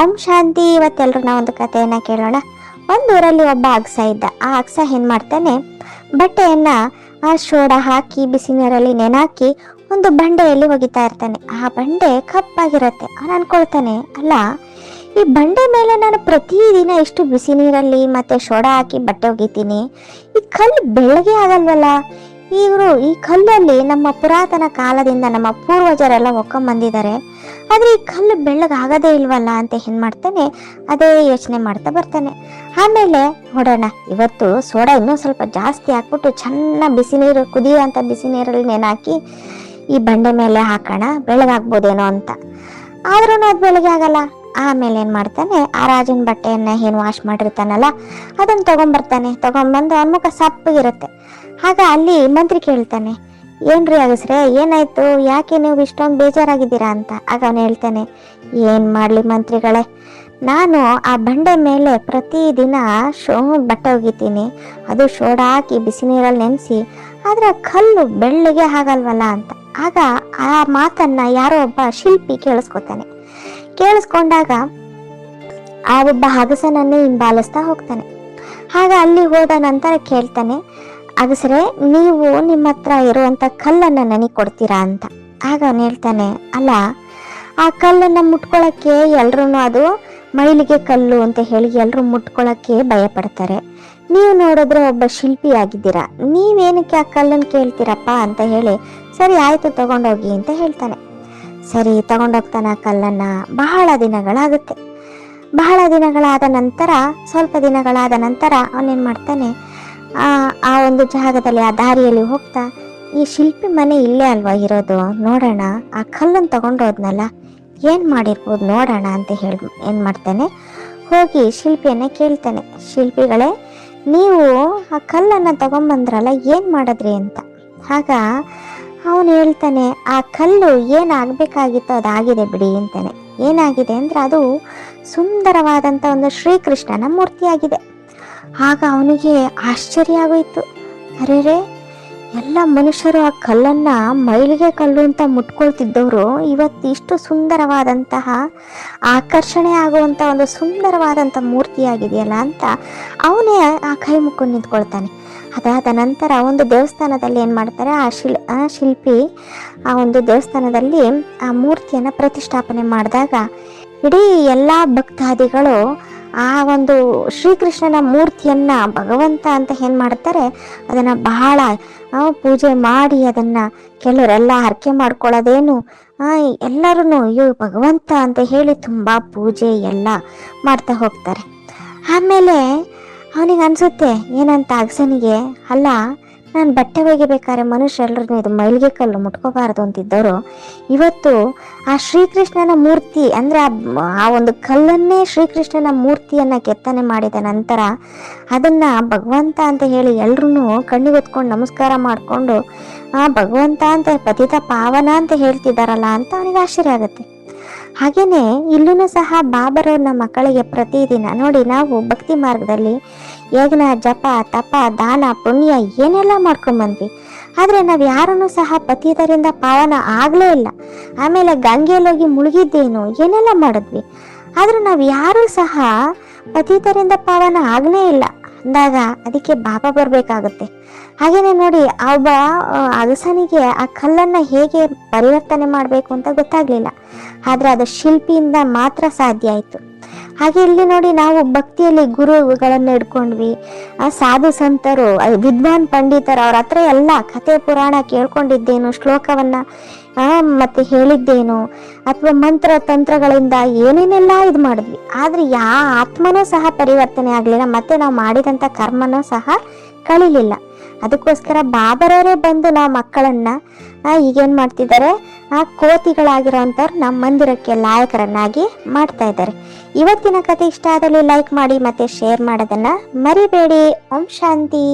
ಓಂ ಶಾಂತಿ ಇವತ್ತೆಲ್ಲರನ್ನ ಒಂದು ಕಥೆಯನ್ನ ಕೇಳೋಣ. ಒಂದು ಊರಲ್ಲಿ ಒಬ್ಬ ಅಗ್ಸ ಇದ್ದ. ಆ ಅಗ್ಸ ಏನ್ ಮಾಡ್ತಾನೆ? ಬಟ್ಟೆಯನ್ನ ಆ ಶೋಡ ಹಾಕಿ ಬಿಸಿ ನೀರಲ್ಲಿ ನೆನಾಕಿ ಒಂದು ಬಂಡೆಯಲ್ಲಿ ಒಗಿತಾ ಇರ್ತಾನೆ. ಆ ಬಂಡೆ ಕಪ್ಪಾಗಿರುತ್ತೆ. ಅವನು ಅನ್ಕೊಳ್ತಾನೆ, ಅಲ್ಲ, ಈ ಬಂಡೆ ಮೇಲೆ ನಾನು ಪ್ರತಿದಿನ ಇಷ್ಟು ಬಿಸಿ ನೀರಲ್ಲಿ ಮತ್ತೆ ಶೋಡ ಹಾಕಿ ಬಟ್ಟೆ ಒಗಿತೀನಿ. ಈ ಕಲ್ಲು ಬೆಳ್ಳಗೆ ಆಗಲ್ವಲ್ಲ? ಇವರು ಈ ಕಲ್ಲಲ್ಲಿ ನಮ್ಮ ಪುರಾತನ ಕಾಲದಿಂದ ನಮ್ಮ ಪೂರ್ವಜರೆಲ್ಲ ಒಕ್ಕೊಂಬಂದಿದ್ದಾರೆ. ಆದರೆ ಈ ಕಲ್ಲು ಬೆಳ್ಳಗಾಗದೇ ಇಲ್ವಲ್ಲ ಅಂತ ಏನ್ ಮಾಡ್ತಾನೆ? ಅದೇ ಯೋಚನೆ ಮಾಡ್ತಾ ಬರ್ತಾನೆ. ಆಮೇಲೆ ನೋಡೋಣ, ಇವತ್ತು ಸೋಡಾ ಇನ್ನೂ ಸ್ವಲ್ಪ ಜಾಸ್ತಿ ಹಾಕ್ಬಿಟ್ಟು ಚೆನ್ನಾಗಿ ಬಿಸಿ ನೀರು, ಕುದಿಯುವಂತ ಬಿಸಿ ನೀರಲ್ಲಿ ನೆನಾಕಿ ಈ ಬಂಡೆ ಮೇಲೆ ಹಾಕೋಣ ಬೆಳಗಾಗ್ಬೋದೇನೋ ಅಂತ. ಆದ್ರೂ ಅದು ಬೆಳಗ್ಗೆ ಆಗಲ್ಲ. ಆಮೇಲೆ ಏನು ಮಾಡ್ತಾನೆ? ಆ ರಾಜನ ಬಟ್ಟೆಯನ್ನು ಏನು ವಾಶ್ ಮಾಡಿರ್ತಾನಲ್ಲ, ಅದನ್ನ ತಗೊಂಬರ್ತಾನೆ. ತಗೊಂಬಂದು ಅವನ ಮುಖ ಸಪ್ಪಗಿರುತ್ತೆ. ಆಗ ಅಲ್ಲಿ ಮಂತ್ರಿ ಕೇಳ್ತಾನೆ, ಏನ್ರಿ ಅಗಸ್ರೆ, ಏನಾಯ್ತು? ಯಾಕೆ ನೀವು ಇಷ್ಟೊಂದು ಬೇಜಾರಾಗಿದ್ದೀರಾ ಅಂತ? ಆಗ ಅವನು ಹೇಳ್ತಾನೆ, ಏನ್ ಮಾಡ್ಲಿ ಮಂತ್ರಿಗಳೇ, ನಾನು ಆ ಬಂಡೆ ಮೇಲೆ ಪ್ರತಿದಿನ ಶೋ ಬಟ್ಟೆ ಒಗಿತೀನಿ. ಅದು ಸೋಡಾ ಹಾಕಿ ಬಿಸಿ ನೀರಲ್ಲಿ ನೆನೆಸಿ ಅದರ ಕಲ್ಲು ಬೆಳ್ಳಿಗೆ ಆಗಲ್ವಲ್ಲ ಅಂತ. ಆಗ ಆ ಮಾತನ್ನ ಯಾರೋ ಒಬ್ಬ ಶಿಲ್ಪಿ ಕೇಳಿಸ್ಕೊತಾನೆ. ಕೇಳಿಸ್ಕೊಂಡಾಗ ಆ ಒಬ್ಬ ಹಗಸನನ್ನೇ ಹಿಂಬಾಲಿಸ್ತಾ ಹೋಗ್ತಾನೆ. ಆಗ ಅಲ್ಲಿ ಹೋದ ನಂತರ ಕೇಳ್ತಾನೆ ಅಗಸರೆ ನೀವು ನಿಮ್ಮ ಹತ್ರ ಇರುವಂತ ಕಲ್ಲನ್ನ ನನಗೆ ಕೊಡ್ತೀರಾ ಅಂತ. ಆಗ ಅವನು ಹೇಳ್ತಾನೆ, ಅಲ್ಲ, ಆ ಕಲ್ಲನ್ನ ಮುಟ್ಕೊಳಕ್ಕೆ ಎಲ್ರೂ ಅದು ಮೈಲಿಗೆ ಕಲ್ಲು ಅಂತ ಹೇಳಿ ಎಲ್ಲರೂ ಭಯ ಪಡ್ತಾರೆ ನೀವು ನೋಡಿದ್ರೆ ಒಬ್ಬ ಶಿಲ್ಪಿ ಆಗಿದ್ದೀರಾ ನೀವೇನಕ್ಕೆ ಆ ಕಲ್ಲನ್ನು ಕೇಳ್ತೀರಪ್ಪ ಅಂತ ಹೇಳಿ, ಸರಿ, ಆಯ್ತು, ತಗೊಂಡೋಗಿ, ಅಂತ ಹೇಳ್ತಾನೆ. ಸರಿ ತಗೊಂಡೋಗ್ತಾನೆ ಆ ಕಲ್ಲನ್ನ. ಬಹಳ ದಿನಗಳಾಗುತ್ತೆ. ಬಹಳ ದಿನಗಳಾದ ನಂತರ, ಸ್ವಲ್ಪ ದಿನಗಳಾದ ನಂತರ ಅವನೇನ್ ಮಾಡ್ತಾನೆ, ಆ ಒಂದು ಜಾಗದಲ್ಲಿ, ಆ ದಾರಿಯಲ್ಲಿ ಹೋಗ್ತಾ, ಈ ಶಿಲ್ಪಿ ಮನೆ ಇಲ್ಲೇ ಅಲ್ವಾ ಇರೋದು? ನೋಡೋಣ. ಆ ಕಲ್ಲನ್ನು ತಗೊಂಡೋದ್ನಲ್ಲ ಏನು ಮಾಡಿರ್ಬೋದು ನೋಡೋಣ ಅಂತ ಹೇಳಿ ಏನು ಮಾಡ್ತಾನೆ, ಹೋಗಿ ಶಿಲ್ಪಿಯನ್ನ ಕೇಳ್ತಾನೆ. ಶಿಲ್ಪಿಗಳೇ, ನೀವು ಆ ಕಲ್ಲನ್ನ ತಗೊಂಬಂದ್ರಲ್ಲ, ಏನು ಮಾಡಿದ್ರಿ ಅಂತ. ಆಗ ಅವನು ಹೇಳ್ತಾನೆ, ಆ ಕಲ್ಲು ಏನಾಗಬೇಕಾಗಿತ್ತು ಅದಾಗಿದೆ ಬಿಡಿ, ಅಂತಾನೆ. ಏನಾಗಿದೆ ಅಂದ್ರೆ ಅದು ಸುಂದರವಾದಂಥ ಒಂದು ಶ್ರೀಕೃಷ್ಣನ ಮೂರ್ತಿಯಾಗಿದೆ. ಆಗ ಅವನಿಗೆ ಆಶ್ಚರ್ಯ ಆಗೋಯ್ತು. ಅರೆರೆ ಎಲ್ಲ ಮನುಷ್ಯರು ಆ ಕಲ್ಲನ್ನ ಮೈಲಿಗೆ ಕಲ್ಲು ಅಂತ ಮುಟ್ಕೊಳ್ತಿದ್ದವರು ಇವತ್ತು ಇಷ್ಟು ಸುಂದರವಾದಂತಹ ಆಕರ್ಷಣೆ ಆಗುವಂಥ ಒಂದು ಸುಂದರವಾದಂಥ ಮೂರ್ತಿಯಾಗಿದೆಯಲ್ಲ ಅಂತ ಅವನೇ ಆ ಕೈ ಮುಕ್ಕೊಂಡು ನಿಂತ್ಕೊಳ್ತಾನೆ. ಅದಾದ ನಂತರ ಒಂದು ದೇವಸ್ಥಾನದಲ್ಲಿ ಏನು ಮಾಡ್ತಾರೆ, ಆ ಶಿಲ್, ಆ ಶಿಲ್ಪಿ ಆ ಒಂದು ದೇವಸ್ಥಾನದಲ್ಲಿ ಆ ಮೂರ್ತಿಯನ್ನು ಪ್ರತಿಷ್ಠಾಪನೆ ಮಾಡಿದಾಗ ಇಡೀ ಎಲ್ಲ ಭಕ್ತಾದಿಗಳು ಆ ಒಂದು ಶ್ರೀಕೃಷ್ಣನ ಮೂರ್ತಿಯನ್ನ ಭಗವಂತ ಅಂತ ಏನು ಮಾಡ್ತಾರೆ? ಅದನ್ನ ಬಹಳ ಪೂಜೆ ಮಾಡಿ ಅದನ್ನ ಕೆಲವರೆಲ್ಲ ಹರಕೆ ಮಾಡ್ಕೊಳ್ಳೋದೇನು? ಎಲ್ಲರೂ ಅಯ್ಯೋ, ಭಗವಂತ ಅಂತ ಹೇಳಿ ತುಂಬ ಪೂಜೆ ಎಲ್ಲ ಮಾಡ್ತಾ ಹೋಗ್ತಾರೆ. ಆಮೇಲೆ ಅವನಿಗೆ ಅನ್ಸುತ್ತೆ, ಏನಂತ ಅಗಸನಿಗೆ, ಅಲ್ಲ ನಾನು ಬಟ್ಟೆ ಒಗಿಬೇಕಾದ್ರೆ ಎಲ್ಲರನ್ನೂ ಇದು ಮೈಲಿಗೆ ಕಲ್ಲು ಮುಟ್ಕೋಬಾರದು ಅಂತಿದ್ದವರು. ಇವತ್ತು ಆ ಶ್ರೀಕೃಷ್ಣನ ಮೂರ್ತಿ, ಅಂದರೆ ಆ ಒಂದು ಕಲ್ಲನ್ನೇ ಶ್ರೀಕೃಷ್ಣನ ಮೂರ್ತಿಯನ್ನು ಕೆತ್ತನೆ ಮಾಡಿದ ನಂತರ ಅದನ್ನು ಭಗವಂತ ಅಂತ ಹೇಳಿ ಎಲ್ರೂ ಕಣ್ಣಿಗೊತ್ಕೊಂಡು ನಮಸ್ಕಾರ ಮಾಡಿಕೊಂಡು, ಆ ಭಗವಂತ ಅಂತ ಪತಿತ ಪಾವನ ಅಂತ ಹೇಳ್ತಿದ್ದಾರಲ್ಲ ಅಂತ ಅವನಿಗೆ ಆಶ್ಚರ್ಯ ಆಗುತ್ತೆ. ಹಾಗೆಯೇ ಇಲ್ಲೂ ಸಹ ಬಾಬರವ್ರನ್ನ ಮಕ್ಕಳಿಗೆ ಪ್ರತಿದಿನ ನೋಡಿ ನಾವು ಭಕ್ತಿ ಮಾರ್ಗದಲ್ಲಿ ಯಜ್ಞ ಜಪ, ತಪ, ದಾನ, ಪುಣ್ಯ ಏನೆಲ್ಲ ಮಾಡ್ಕೊಂಬಂದ್ವಿ ಆದ್ರೆ ನಾವು ಯಾರನ್ನು ಸಹ ಪತಿತರಿಂದ ಪಾವನ ಆಗಲೇ ಇಲ್ಲ. ಆಮೇಲೆ ಗಂಗೆಯಲ್ಲಿ ಹೋಗಿ ಮುಳುಗಿದ್ದೇನು, ಏನೆಲ್ಲ ಮಾಡಿದ್ವಿ. ಆದರೆ ನಾವು ಯಾರು ಸಹ ಪತಿತರಿಂದ ಪಾವನ ಆಗಲೇ ಇಲ್ಲ. ಅಂದಾಗ ಅದಕ್ಕೆ ಬಾಬಾ ಬರಬೇಕಾಗುತ್ತೆ. ಹಾಗೇನೆ ನೋಡಿ ಒಬ್ಬ ಅಗಸನಿಗೆ ಆ ಕಲ್ಲನ್ನ ಹೇಗೆ ಪರಿವರ್ತನೆ ಮಾಡಬೇಕು ಅಂತ ಗೊತ್ತಾಗ್ಲಿಲ್ಲ. ಆದ್ರೆ ಅದು ಶಿಲ್ಪಿಯಿಂದ ಮಾತ್ರ ಸಾಧ್ಯ ಆಯ್ತು. ಹಾಗೆ ಇಲ್ಲಿ ನೋಡಿ ನಾವು ಭಕ್ತಿಯಲ್ಲಿ ಗುರುಗಳನ್ನ ಇಟ್ಕೊಂಡ್ವಿ ಆ ಸಾಧು ಸಂತರು ವಿದ್ವಾನ್ ಪಂಡಿತರು ಅವ್ರ ಹತ್ರ ಎಲ್ಲ ಕತೆ ಪುರಾಣ ಕೇಳ್ಕೊಂಡಿದ್ದೇನು ಶ್ಲೋಕವನ್ನ ಆ, ಮತ್ತೆ ಹೇಳಿದ್ದೇನು ಅಥವಾ ಮಂತ್ರ ತಂತ್ರಗಳಿಂದ ಏನೇನೆಲ್ಲ ಇದು ಮಾಡಿದ್ವಿ. ಆದ್ರೆ ಯಾ ಆತ್ಮನೂ ಸಹ ಪರಿವರ್ತನೆ ಆಗ್ಲಿಲ್ಲ ಮತ್ತೆ ನಾವು ಮಾಡಿದಂತ ಕರ್ಮನೂ ಸಹ ಕಳಿಲಿಲ್ಲ. ಅದಕ್ಕೋಸ್ಕರ ಬಾಬರವರೇ ಬಂದು ನಾವು ಮಕ್ಕಳನ್ನ ಈಗೇನು ಮಾಡ್ತಿದ್ದಾರೆ? ಆ ಕೋತಿಗಳಾಗಿರೋಂಥವ್ರು ನಮ್ಮ ಮಂದಿರಕ್ಕೆ ಲಾಯಕರನ್ನಾಗಿ ಮಾಡ್ತಾ ಇದ್ದಾರೆ. ಇವತ್ತಿನ ಕತೆ ಇಷ್ಟ ಆದಲ್ಲಿ ಲೈಕ್ ಮಾಡಿ ಮತ್ತೆ ಶೇರ್ ಮಾಡೋದನ್ನ ಮರಿಬೇಡಿ. ಓಂ ಶಾಂತಿ.